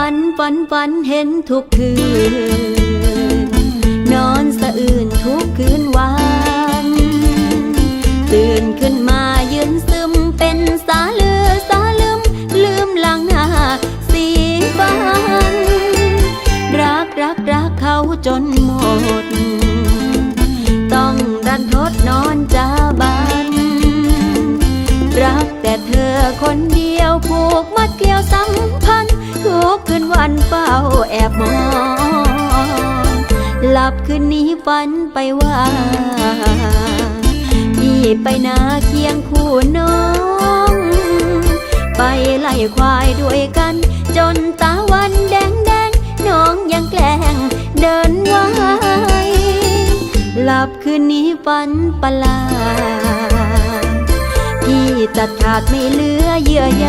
ฝันฝันฝันเห็นทุกคืน นอนสะอื่นทุกคืนวัน ตื่นขึ้นมายืนซึมเป็นสาลือสาลืม ลืมหลังหาสีฟัน รักรักรักเขาจนหมด ต้องรันทดนอนจาบัน รักแต่เธอคนเดียวผูกมัดเกลียวสัมพันธ์ทุกคืน วันเฝ้าแอบมอง หลับคืนนี้ฝันไปว่าพี่ไปนาเคียงคู่น้อง ไปไล่ควายด้วยกัน จนตาวันแดงแดงน้องยังแกล้งเดินไหวหลับคืนนี้ฝันประหลาดพี่ตัดขาดไม่เหลือเยื่อใย